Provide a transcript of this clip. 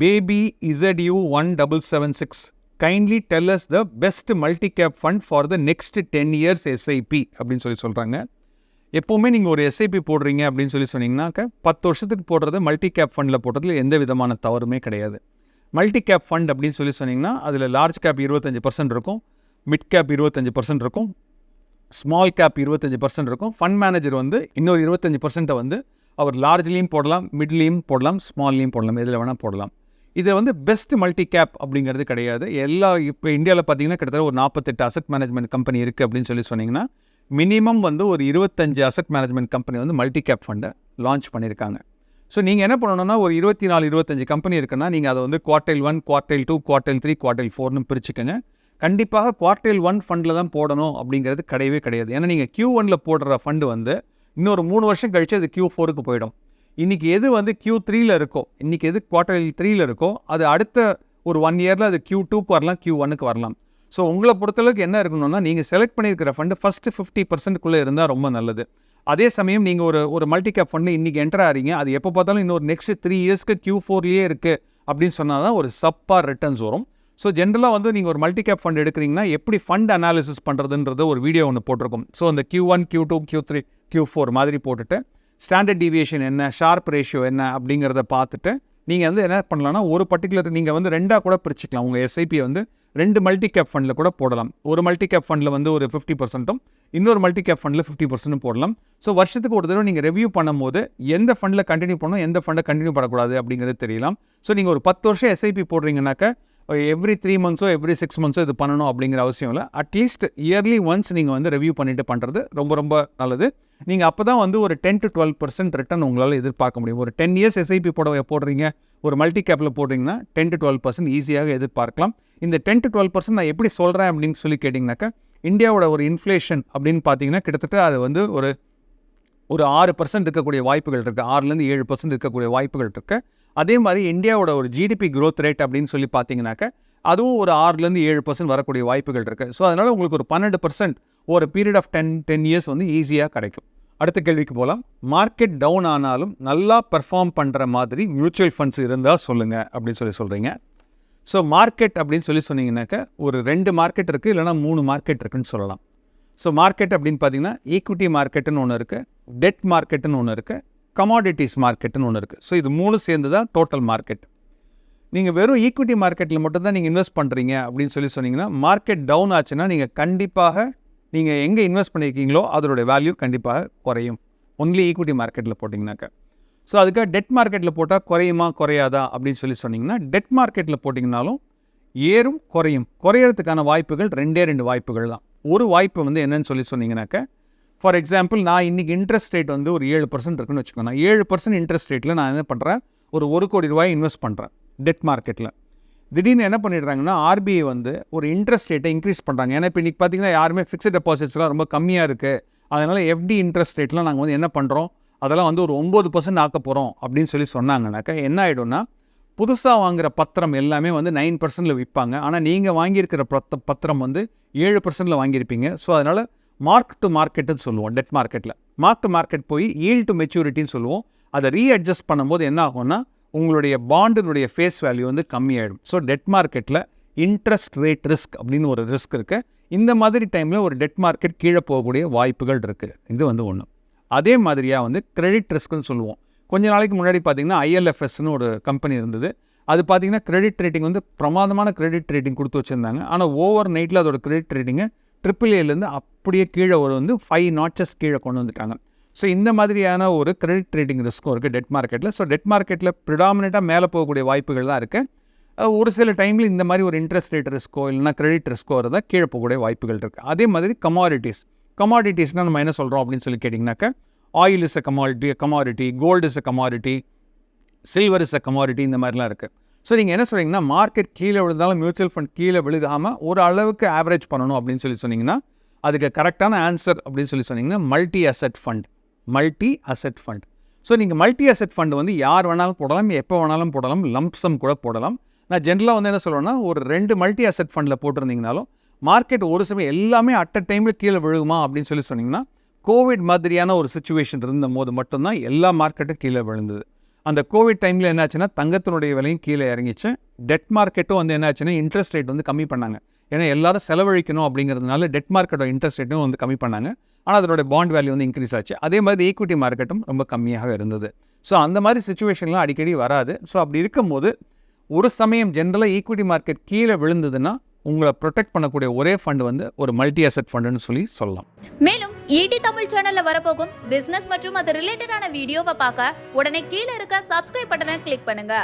Baby ZU one double seven six kindly tell us the best multi cap fund for the next ten years SIP அப்படின்னு சொல்லி சொல்கிறாங்க எப்போவுமே நீங்கள் ஒரு SIP போடுறீங்க அப்படின்னு சொல்லி சொன்னீங்கன்னாக்க பத்து வருஷத்துக்கு போடுறது மல்டி கேப் ஃபண்டில் போடுறதுல எந்த விதமான தவறுமே கிடையாது. மல்டி கேப் ஃபண்ட் அப்படின்னு சொல்லி சொன்னீங்கன்னா அதில் லார்ஜ் கேப் இருபத்தஞ்சி பர்சன்ட் இருக்கும் மிட் கேப் இருபத்தஞ்சி பர்சன்ட் இருக்கும் ஸ்மால் கேப் இருபத்தஞ்சி பர்சன்ட் இருக்கும். ஃபண்ட் மேனேஜர் வந்து இன்னொரு இருபத்தஞ்சி பர்சன்ட்டை வந்து அவர் லார்ஜ்லேயும் போடலாம் மிட்லேயும் போடலாம் ஸ்மால்லையும் போடலாம் எதில் வேணால் போடலாம். இது வந்து பெஸ்ட் மல்டி கேப் அப்படிங்கிறது கிடையாது. எல்லா இப்போ இந்தியாவில் பார்த்தீங்கன்னா கிட்டத்தட்ட ஒரு நாற்பத்தெட்டு அசட் மேனேஜ்மெண்ட் கம்பெனி இருக்குது அப்படின்னு சொல்லி சொன்னீங்கன்னா மினிமம் வந்து ஒரு இருபத்தஞ்சு அசட் மேனேஜ்மெண்ட் கம்பெனி வந்து மல்டி கேப் ஃபண்டை லான்ச் பண்ணியிருக்காங்க. ஸோ நீங்கள் என்ன பண்ணணும்னா ஒரு இருபத்தி நாலு இருபத்தஞ்சு கம்பெனி இருக்குன்னா நீங்கள் அதை வந்து quartile one quartile two quartile three quartile ஃபோர்னு பிரிச்சுக்கோங்க. கண்டிப்பாக குவார்டைல் ஒன் ஃபண்டில் தான் போடணும் அப்படிங்கிறது கிடையவே கிடையாது. ஏன்னா நீங்கள் கியூ ஒனில் போடுற ஃபண்டு வந்து இன்னொரு மூணு வருஷம் கழிச்சு அது கியூ ஃபோருக்கு போயிடும். இன்றைக்கி எது வந்து கியூ த்ரீயில் இருக்கோ இன்றைக்கி எது குவார்டர் த்ரீயில் இருக்கோ அது அடுத்த ஒரு ஒன் இயரில் அது கியூ டூக்கு வரலாம் கியூ ஒனுக்கு வரலாம். ஸோ உங்களை பொறுத்தளவுக்கு என்ன இருக்கணும்னா நீங்கள் செலக்ட் பண்ணியிருக்கிற ஃபண்டு ஃபஸ்ட்டு ஃபிஃப்டி பர்சன்ட்குள்ளே இருந்தால் ரொம்ப நல்லது. அதே சமயம் நீங்கள் ஒரு ஒரு மல்டி கேப் ஃபண்டு இன்றைக்கி என்டர் ஆகிறீங்க அது எப்போ பார்த்தாலும் இன்னொரு நெக்ஸ்ட் த்ரீ இயர்ஸ்க்கு கியூ ஃபோர்லேயே இருக்குது அப்படின்னு சொன்னால் தான் ஒரு சப்பார் ரிட்டர்ன்ஸ் வரும். ஸோ ஜென்ரலாக வந்து நீங்கள் ஒரு மல்டி கேப் ஃபண்ட் எடுக்கிறீங்கன்னா எப்படி ஃபண்ட் அனாலிசிஸ் பண்ணுறதுன்றது ஒரு வீடியோ ஒன்று போட்டிருக்கும். ஸோ அந்த Q one Q two Q three Q four மாதிரி போட்டுட்டு ஸ்டாண்டர்ட் டிவியேஷன் என்ன ஷார்ப் ரேஷியோ என்ன அப்படிங்கிறத பார்த்துட்டு நீங்கள் வந்து என்ன பண்ணலாம்னா ஒரு பர்டிகுலர் நீங்கள் வந்து ரெண்டாக கூட பிரிச்சுக்கலாம். உங்கள் எஸ்ஐபியை வந்து ரெண்டு மல்டி கேப் ஃபண்டில் கூட போடலாம். ஒரு மல்டி கேப் ஃபண்டில் வந்து ஒரு ஃபிஃப்டி பர்சன்ட்டும் இன்னொரு மல்டி கேப் ஃபண்டில் ஃபிஃப்டி பர்சன்ட்டும் போடலாம். ஸோ வருஷத்துக்கு ஒரு தடவை நீங்கள் ரெவ்யூ பண்ணும்போது எந்த ஃபண்டில் கண்டினியூ பண்ணணும் எந்த ஃபண்டை கண்டினியூ பண்ணக்கூடாது அப்படிங்கிறது தெரியலாம். ஸோ நீங்கள் ஒரு பத்து வருஷம் எஸ்ஐபி போடுறீங்கனாக்க எவ்ரி த்ரீ மந்த்ஸோ எவ்ரி சிக்ஸ் மந்த்ஸோ இது பண்ணணும் அப்படிங்கிற அவசியம் இல்லை. அட்லீஸ்ட் இயர்லி ஒன்ஸ் நீங்கள் வந்து ரிவ்யூ பண்ணிட்டு பண்ணுறது ரொம்ப ரொம்ப நல்லது. நீங்கள் அப்போ தான் வந்து ஒரு ten to twelve percent return உங்களால் எதிர்பார்க்க முடியும். ஒரு டென் இயர்ஸ் எஸ்ஐபி போட போடுறீங்க ஒரு மல்டி கேப்பில் போடுறீங்கன்னா டென் டு டுவெல் பர்சன்ட் ஈஸியாக எதிர்பார்க்கலாம். இந்த டென் டு டுவெல் பர்சன்ட் நான் எப்படி சொல்கிறேன் அப்படின்னு சொல்லி கேட்டிங்கனாக்கா இந்தியாவோட ஒரு இன்ஃப்ளேஷன் அப்படின்னு பார்த்தீங்கன்னா கிட்டத்தட்ட அது வந்து ஒரு ஒரு ஆறு பர்சன்ட் இருக்கக்கூடிய வாய்ப்புகள் இருக்குது ஆறுலேருந்து ஏழு பர்சன்ட் இருக்கக்கூடிய வாய்ப்புகள் இருக்குது அதே மாதிரி இந்தியாவோட ஒரு ஜிடிபி க்ரோத் ரேட் அப்படின்னு சொல்லி பார்த்தீங்கன்னாக்க அதுவும் ஒரு ஆறுலேருந்து ஏழு பர்சன்ட் வரக்கூடிய வாய்ப்புகள் இருக்குது ஸோ அதனால் உங்களுக்கு ஒரு பன்னெண்டு பர்சன்ட் ஒரு period of ten ten years வந்து ஈஸியாக கிடைக்கும். அடுத்த கேள்விக்கு போகலாம் மார்க்கெட் டவுன் ஆனாலும் நல்லா பெர்ஃபார்ம் பண்ணுற மாதிரி மியூச்சுவல் ஃபண்ட்ஸ் இருந்தால் சொல்லுங்கள் அப்படின்னு சொல்லி சொல்கிறீங்க ஸோ மார்க்கெட் அப்படின்னு சொல்லி சொன்னீங்கன்னாக்க ஒரு ரெண்டு மார்க்கெட் இருக்குது இல்லைனா மூணு மார்க்கெட் இருக்குன்னு சொல்லலாம். ஸோ மார்க்கெட் அப்படின்னு பார்த்தீங்கன்னா ஈக்விட்டி மார்க்கெட்டுன்னு ஒன்று இருக்குது டெட் மார்க்கெட்டுன்னு ஒன்று இருக்குது கமாடிட்டிஸ் மார்க்கெட்டுன்னு ஒன்று இருக்குது ஸோ இது மூணு சேர்ந்து தான் டோட்டல் மார்க்கெட் நீங்கள் வெறும் ஈக்விட்டி மார்க்கெட்டில் மட்டும்தான் நீங்கள் இன்வெஸ்ட் பண்ணுறீங்க அப்படின்னு சொல்லி சொன்னீங்கன்னா மார்க்கெட் டவுன் ஆச்சுன்னா நீங்கள் கண்டிப்பாக நீங்கள் எங்கே இன்வெஸ்ட் பண்ணியிருக்கீங்களோ அதோடைய வேல்யூ கண்டிப்பாக குறையும். ஒன்லி ஈக்விட்டி மார்க்கெட்டில் போட்டிங்கனாக்கா ஸோ அதுக்காக டெட் மார்க்கெட்டில் போட்டால் குறையுமா குறையாதா அப்படின்னு சொல்லி சொன்னிங்கன்னா டெட் மார்க்கெட்டில் போட்டிங்கனாலும் ஏறும் குறையும். குறையறதுக்கான வாய்ப்புகள் ரெண்டே ரெண்டு வாய்ப்புகள் தான். ஒரு வாய்ப்பு வந்து என்னன்னு சொல்லி சொன்னீங்கன்னாக்க ஃபார் எக்ஸாம்பிள் நான் இன்றைக்கி இன்ட்ரெஸ்ட் ரேட் வந்து ஒரு ஏழு பர்சன்ட் இருக்குன்னு வச்சுக்கோங்க. நான் ஏழு பர்சன்ட் இன்ட்ரெஸ்ட் ரேட்டில் நான் என்ன பண்ணுறேன் ஒரு ஒரு கோடி ரூபாய் இன்வெஸ்ட் பண்ணுறேன் டெட் மார்க்கெட்டில் திடீர்னு என்ன பண்ணிடுறாங்கன்னா ஆர்பிஐ வந்து ஒரு இன்ட்ரெஸ்ட் ரேட்டை இன்க்ரீஸ் பண்ணுறாங்க ஏன்னா இப்போ இன்றைக்கி பார்த்தீங்கன்னா யாருமே ஃபிக்ஸட் டெபாசிட்ஸ்லாம் ரொம்ப கம்மியாக இருக்குது அதனால் எஃப்டி இன்ட்ரெஸ்ட் ரேட்லாம் நாங்கள் வந்து என்ன பண்ணுறோம் அதெல்லாம் வந்து ஒரு ஒம்பது பர்சன்ட் ஆக்க போகிறோம் அப்படின்னு சொல்லி சொன்னாங்கனாக்கா என்ன ஆகிடும்னா புதுசாக வாங்குற பத்திரம் எல்லாமே வந்து நைன் பர்சன்டில் விற்பாங்க ஆனால் நீங்கள் வாங்கியிருக்கிற பத்த பத்திரம் வந்து ஏழு பர்சன்டில் வாங்கியிருப்பீங்க. ஸோ அதனால் மார்க் டு மார்க்கெட்டுன்னு சொல்லுவோம் டெட் மார்க்கெட்டில் மார்க் டு மார்க்கெட் போய் ஈல் டு மெச்சூரிட்டின்னு சொல்லுவோம். அதை ரீஅட்ஜஸ்ட் பண்ணும்போது என்ன ஆகும்னா உங்களுடைய பாண்டினுடைய ஃபேஸ் வேல்யூ வந்து கம்மியாயிடும். ஸோ டெட் மார்க்கெட்டில் இன்ட்ரெஸ்ட் ரேட் ரிஸ்க் அப்படின்னு ஒரு ரிஸ்க் இருக்குது இந்த மாதிரி டைமில் ஒரு டெட் மார்க்கெட் கீழே போகக்கூடிய வாய்ப்புகள் இருக்குது இது வந்து ஒன்று அதே மாதிரியாக வந்து கிரெடிட் ரிஸ்க்குன்னு சொல்லுவோம். கொஞ்ச நாளைக்கு முன்னாடி பார்த்தீங்கன்னா ஐஎல்எஃப்எஸ்னு ஒரு கம்பெனி இருந்தது. அது பார்த்தீங்கன்னா கிரெடிட் ரேட்டிங் வந்து பிரமாதமான கிரெடிட் ரேட்டிங் கொடுத்து வச்சுருந்தாங்க. ஆனால் ஓவர் நைட்டில் அதோட கிரெடிட் ரேட்டிங்கை ட்ரிபிள் ஏலேருந்து அப்படியே கீழே ஒரு வந்து ஃபைவ் நாட்சஸ் கீழே கொண்டு வந்துட்டாங்க. ஸோ இந்த மாதிரியான ஒரு கிரெடிட் ரேட்டிங் ரிஸ்க்கும் இருக்குது டெட் மார்க்கெட்டில் ஸோ டெட் மார்க்கெட்டில் ப்ரிடாமினேட்டாக மேலே போகக்கூடிய வாய்ப்புகள் தான் இருக்குது ஒரு சில டைமில் இந்த மாதிரி ஒரு இன்ட்ரெஸ்ட் ரேட் ரிஸ்க்கோ இல்லைனா கிரெடிட் ரிஸ்க்கோ இருந்தால் கீழே போகக்கூடிய வாய்ப்புகள் இருக்குது அதே மாதிரி கமாடிட்டிஸ் கமாடிட்டிஸ்னால் நம்ம என்ன சொல்கிறோம் அப்படின்னு சொல்லி கேட்டிங்கனாக்கா oil is a commodity commodity gold is a commodity silver is a commodity இந்த மாதிரிலாம் இருக்குது ஸோ நீங்கள் என்ன சொல்கிறீங்கன்னா மார்க்கெட் கீழே விழுந்தாலும் மியூச்சுவல் ஃபண்ட் கீழே விழுகாமல் ஒரு அளவுக்கு ஆவரேஜ் பண்ணணும் அப்படின்னு சொல்லி சொன்னீங்கன்னா அதுக்கு கரெக்டான ஆன்சர் அப்படின்னு சொல்லி சொன்னீங்கன்னா multi asset fund multi asset fund so நீங்கள் மல்டி அசெட் ஃபண்ட் வந்து யார் வேணாலும் போடலாம் எப்போ வேணாலும் போடலாம் லம்ப்சம் கூட போடலாம். நான் ஜென்ரலாக வந்து என்ன சொல்லுவேன்னா ஒரு ரெண்டு மல்டி அசெட் ஃபண்டில் போட்டிருந்தீங்கனாலும் மார்க்கெட் ஒரு சமயம் எல்லாமே அட் அ டைமில் கீழே விழுகுமா அப்படின்னு சொல்லி சொன்னீங்கன்னா கோவிட் மாதிரியான ஒரு சுச்சுவேஷன் இருந்த போது மட்டும்தான் எல்லா மார்க்கெட்டும் கீழே விழுந்தது. அந்த கோவிட் டைமில் என்னாச்சுன்னா தங்கத்தினுடைய விலையும் கீழே இறங்கிச்சு. டெட் மார்க்கெட்டும் வந்து என்னாச்சுன்னா இன்ட்ரெஸ்ட் ரேட் வந்து கம்மி பண்ணாங்க. ஏன்னா எல்லாரும் செலவழிக்கணும் அப்படிங்கிறதுனால டெட் மார்க்கெட்டோட இன்ட்ரெஸ்ட் ரேட்டும் வந்து கம்மி பண்ணாங்க. ஆனால் அதோட பாண்ட் வேல்யூ வந்து இன்க்ரீஸ் ஆச்சு. அதே மாதிரி ஈக்விட்டி மார்க்கெட்டும் ரொம்ப கம்மியாக இருந்தது. ஸோ அந்த மாதிரி சுச்சுவேஷன்லாம் அடிக்கடி வராது. ஸோ அப்படி இருக்கும்போது ஒரு சமயம் ஜென்ரலாக ஈக்விட்டி மார்க்கெட் கீழே விழுந்ததுன்னா உங்களை ப்ரொடெக்ட் பண்ணக்கூடிய ஒரே ஃபண்ட் வந்து ஒரு மல்டி அசெட் ஃபண்டுன்னு சொல்லி சொல்லலாம். மேலும் ஈடி தமிழ் சேனல்ல வரப்போகும் பிசினஸ் மற்றும் அது ரிலேட்டடான வீடியோவை பார்க்க உடனே கீழே இருக்க சப்ஸ்கிரைப் பட்டனை கிளிக் பண்ணுங்க.